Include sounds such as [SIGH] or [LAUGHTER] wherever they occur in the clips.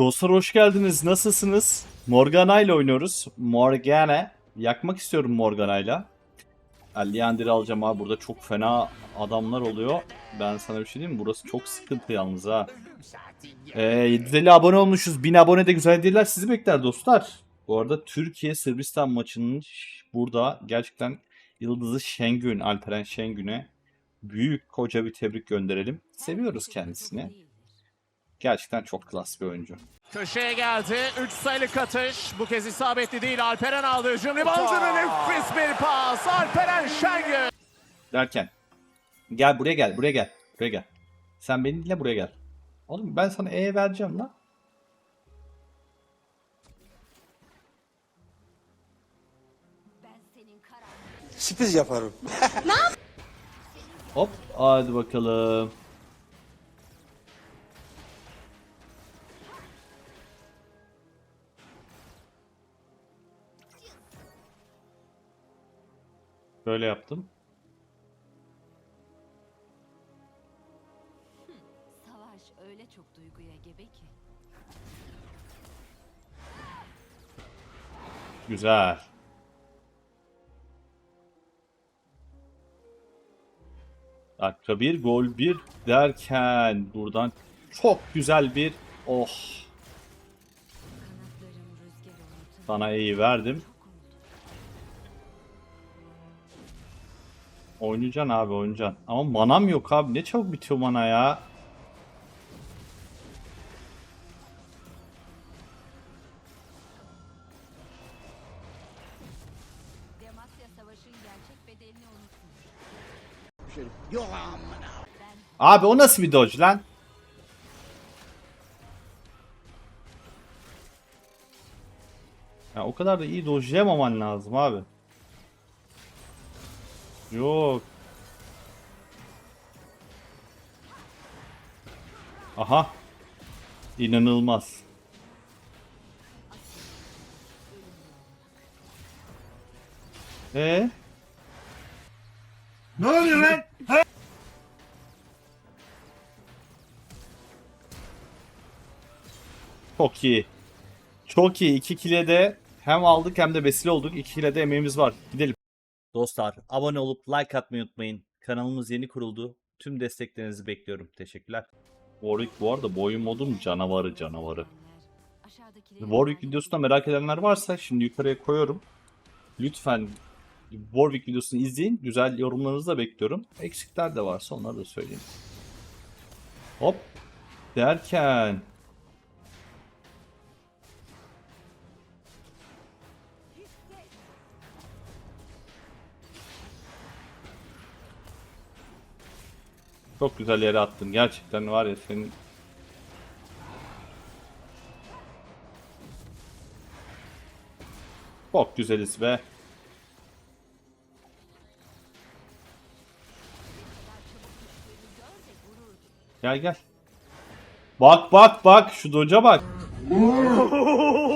Dostlar hoş geldiniz. Nasılsınız? Morgana ile oynuyoruz. Morgana. Yakmak istiyorum Morgana ile. Alliander'i alacağım abi. Burada çok fena adamlar oluyor. Ben sana bir şey diyeyim mi? Burası çok sıkıntı yalnız ha. Ee, 750 abone olmuşuz. 1000 abone de güzel değiller. Sizi bekler dostlar. Bu arada Türkiye Sırbistan maçının burada gerçekten yıldızı Şengün, Alperen Şengün'e büyük koca bir tebrik gönderelim. Seviyoruz kendisini. Gerçekten çok klas bir oyuncu. Köşeye geldi. 3 sayılık atış. Bu kez isabetli değil. Alperen aldı. Hücum reboundını nefis bir pas. Alperen Şengün. Derken gel buraya gel buraya gel buraya gel. Sen beni dinle buraya gel. Oğlum ben sana E vereceğim lan. Ben senin karan. Sürpriz yaparım. Hop hadi bakalım. Böyle yaptım. Savaş öyle çok duyguya gebe ki. Güzel. Dakika bir gol bir derken buradan çok güzel bir oh sana iyi verdim. Oynayacaksın abi oynayacaksın. Ama manam yok abi. Ne çabuk bitiyor mana ya. Demasya Savaşı'nın gerçek bedelini unutmuş. Abi o nasıl bir dodge lan? Ya o kadar da iyi dodge'layamaman lazım abi. Yok. Aha. İnanılmaz. Ee? Ne oluyor lan? Çok iyi. Çok iyi. İki kile de hem aldık hem de vesile olduk. İki kile de emeğimiz var. Gidelim. Dostlar abone olup like atmayı unutmayın. Kanalımız yeni kuruldu. Tüm desteklerinizi bekliyorum. Teşekkürler. Warwick bu arada boyun modun canavarı canavarı. Warwick videosunda merak edenler varsa şimdi yukarıya koyuyorum. Lütfen Warwick videosunu izleyin. Güzel yorumlarınızı da bekliyorum. Eksikler de varsa onları da söyleyin. Hop. Derken. Çok güzel yere attın. Gerçekten var ya senin Çok güzeliz be. Gel gel. Bak bak bak şu doca bak. [LAUGHS]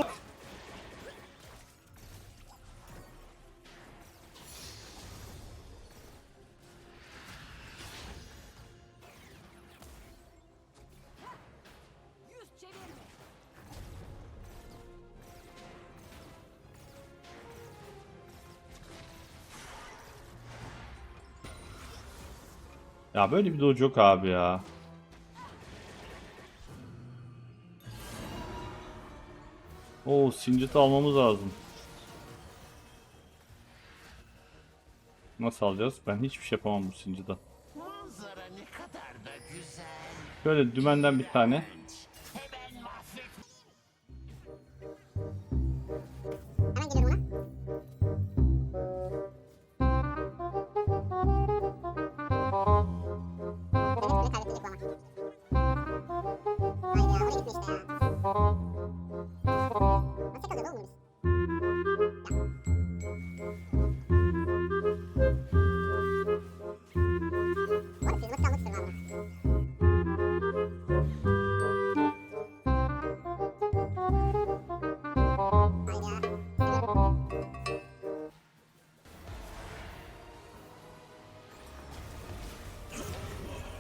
Ya böyle bir dojo yok abi ya. Oo sincit almamız lazım. Nasıl alacağız? Ben hiçbir şey yapamam bu sinciden. Şöyle dümenden bir tane.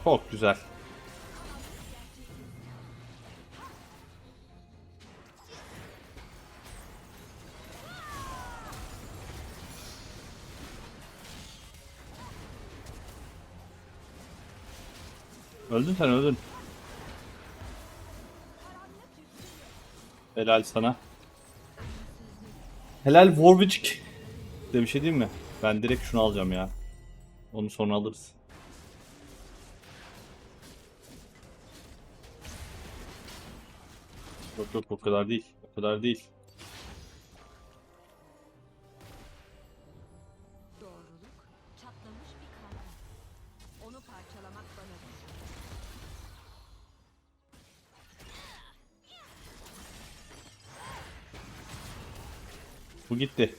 Çok güzel. Öldün sen öldün. Helal sana. Helal Warwick. De bir şey değil mi? Ben direkt şunu alacağım ya. Onu sonra alırız. Yok yok o kadar değil. O kadar değil. Doğruluk çatlamış bir kalp. Onu parçalamak bana düşer. Bu gitti.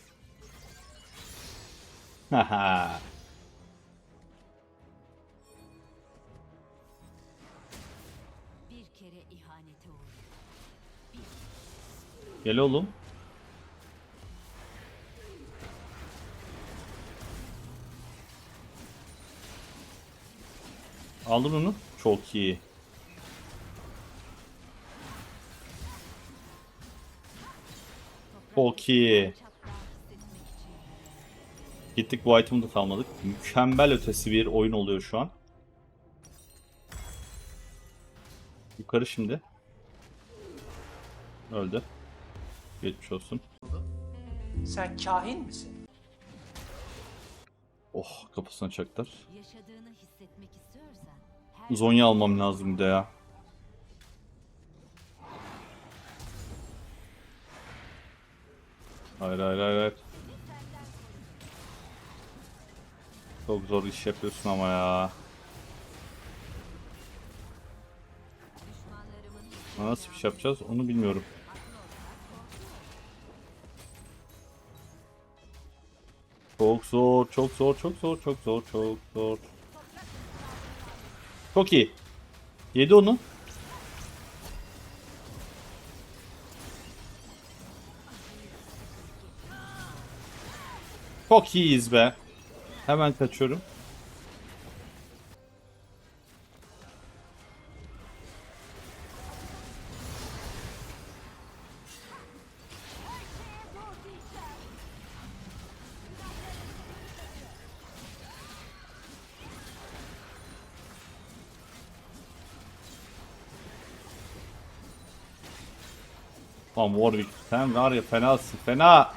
Haha. Gel oğlum. Aldın onu. Çok iyi. Çok iyi. Gittik bu item'ı da tamamladık. Mükemmel ötesi bir oyun oluyor şu an. Yukarı şimdi. Öldü. Geçmiş olsun. Sen kahin misin? Oh kafasına çaktılar. Yaşadığını hissetmek istiyorsan her Zonya almam lazım bir de ya. Hayır hayır hayır hayır. Çok zor iş yapıyorsun ama ya. Nasıl bir şey yapacağız onu bilmiyorum. Çok zor, çok zor, çok zor, çok zor, çok zor. Çok iyi. Yedi onu. Çok iyiyiz be. Hemen kaçıyorum. Lan Warwick sen var ya fenasın fena.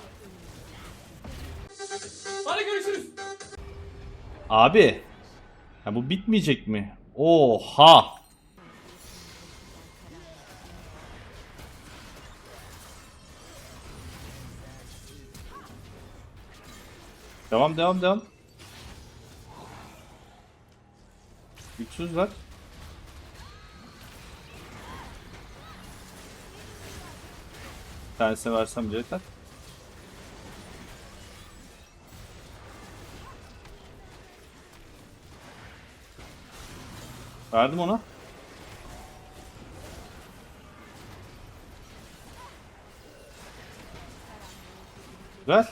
Hadi görüşürüz. Abi. Ha bu bitmeyecek mi? Oha. Devam devam devam. Güçsüzler. Bir tanesine versem bile yeter. Verdim ona. Ver.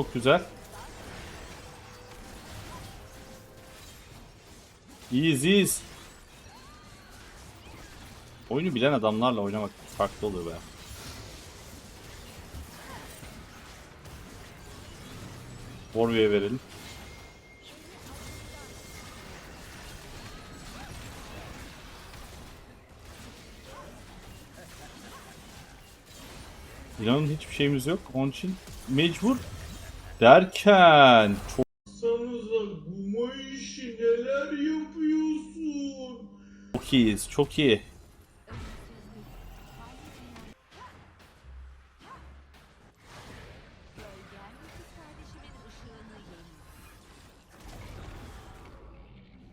Çok güzel. İyiyiz iyiyiz. Oyunu bilen adamlarla oynamak farklı oluyor be. Warwick'e verelim. İnanın hiçbir şeyimiz yok. Onun için mecbur derken çok Sanıza bu işi neler yapıyorsun? Çok iyiyiz, çok iyi.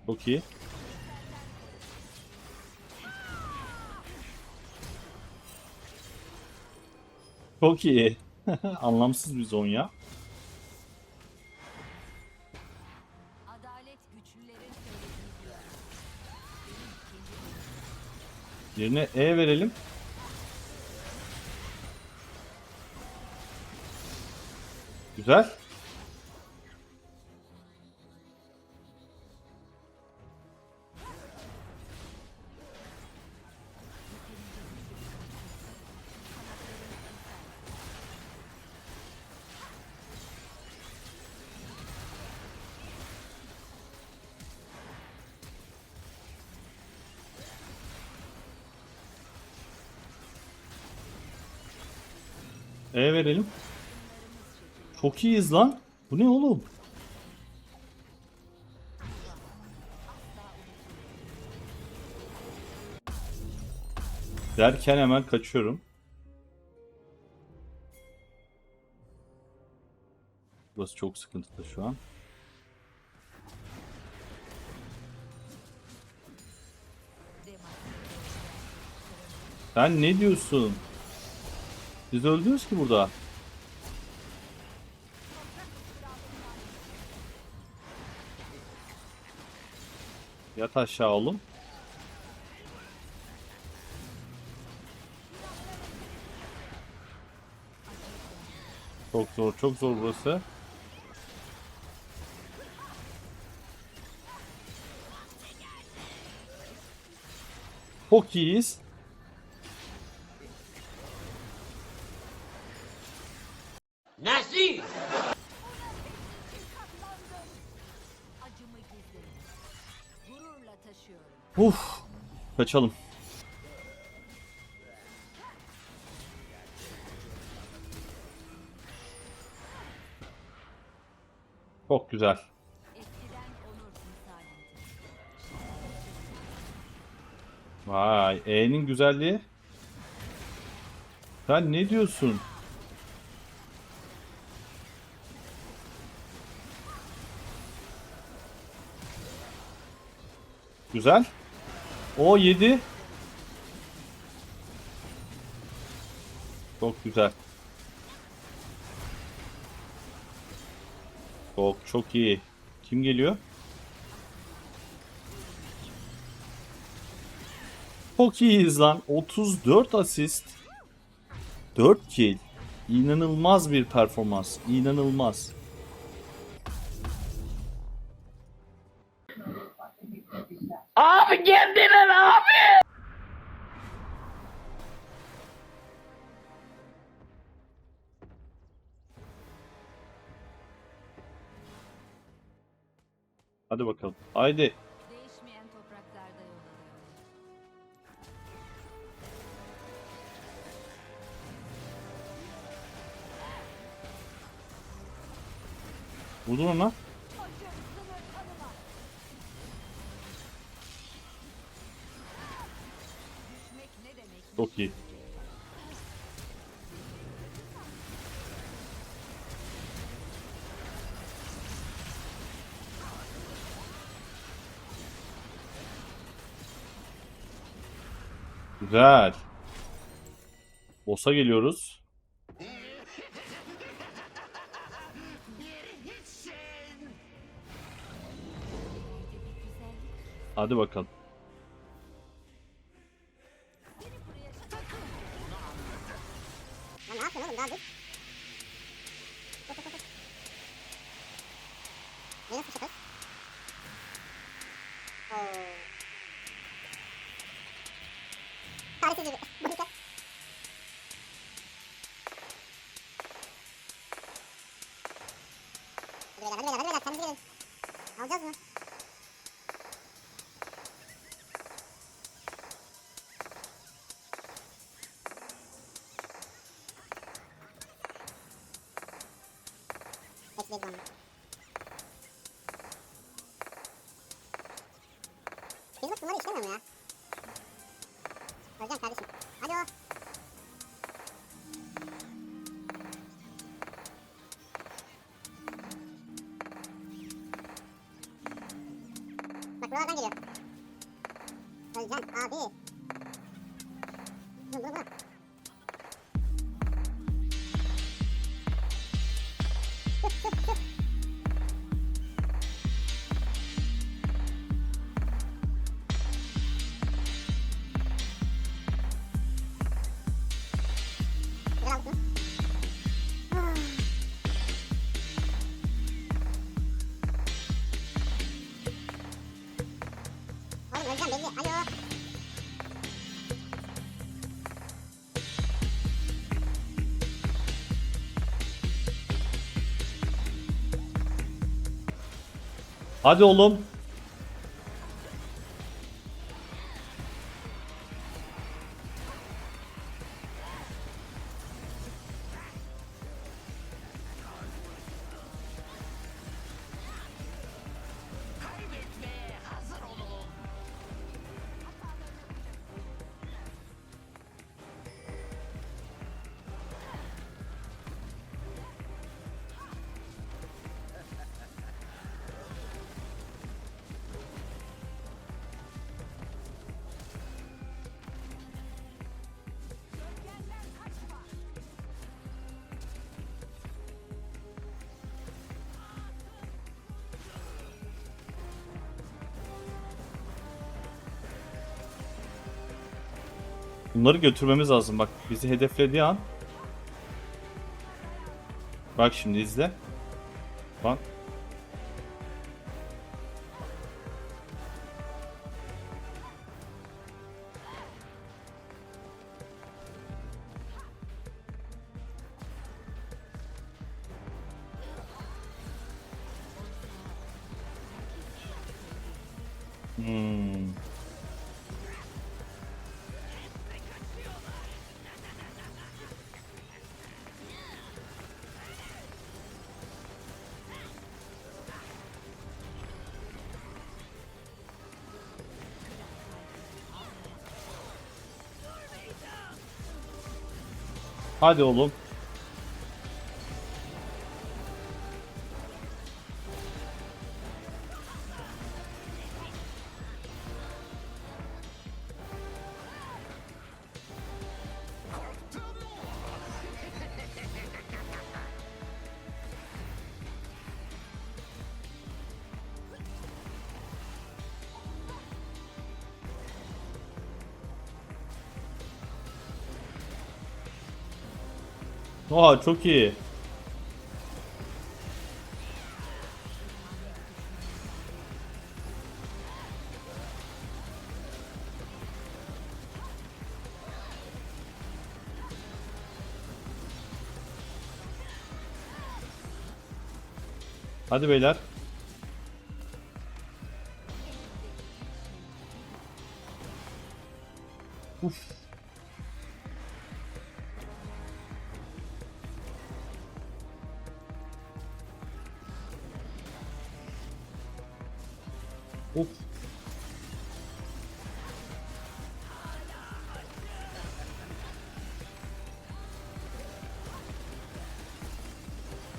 Çok iyi. Çok iyi. [LAUGHS] Anlamsız bir zonya. Adalet Yerine E verelim. Güzel. E verelim. Çok iyiyiz lan. Bu ne oğlum? Derken hemen kaçıyorum. Burası çok sıkıntılı şu an. Sen ne diyorsun? Biz öldünüz ki burada. Yat aşağı oğlum. Çok zor, çok zor burası. Çok iyiyiz. Uf. Kaçalım. Çok güzel. Vay, E'nin güzelliği. Sen ne diyorsun? Güzel. O 7. Çok güzel. Çok çok iyi. Kim geliyor? Çok iyiyiz lan. 34 asist. 4 kill. İnanılmaz bir performans. İnanılmaz. Hadi bakalım. Haydi. Değişmeyen topraklarda yol alıyorum. Vurdun ona. Çok iyi. Güzel. Boss'a geliyoruz. Hadi bakalım. 好像是。Buralardan geliyor. Özcan abi. Dur dur dur. Hadi oğlum. Bunları götürmemiz lazım. Bak bizi hedeflediği an. Bak şimdi izle. Bak. Hmm. Hadi oğlum. Oha çok iyi. Hadi beyler. Uf.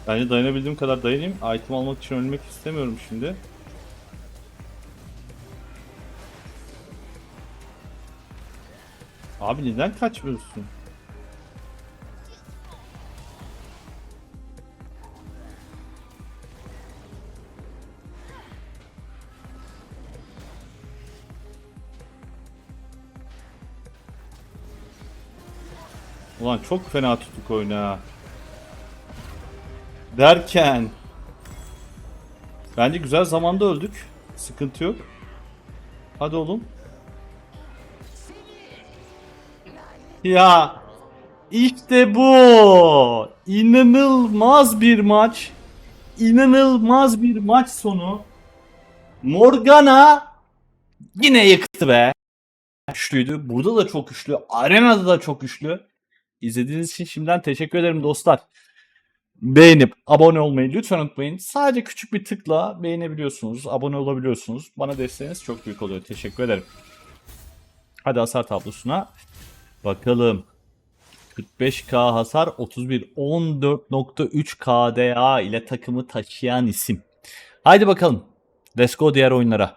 Bence dayanabildiğim kadar dayanayım. Item almak için ölmek istemiyorum şimdi. Abi neden kaçmıyorsun? Ulan çok fena tuttuk oyunu ha. Derken Bence güzel zamanda öldük. Sıkıntı yok. Hadi oğlum. Ya işte bu. İnanılmaz bir maç. İnanılmaz bir maç sonu. Morgana yine yıktı be. Güçlüydü. Burada da çok güçlü. Arenada da çok güçlü. İzlediğiniz için şimdiden teşekkür ederim dostlar. Beğenip abone olmayı lütfen unutmayın. Sadece küçük bir tıkla beğenebiliyorsunuz, abone olabiliyorsunuz. Bana desteğiniz çok büyük oluyor. Teşekkür ederim. Hadi hasar tablosuna bakalım. 45k hasar, 31 14.3 KDA ile takımı taşıyan isim. Haydi bakalım. Let's go diğer oyunlara.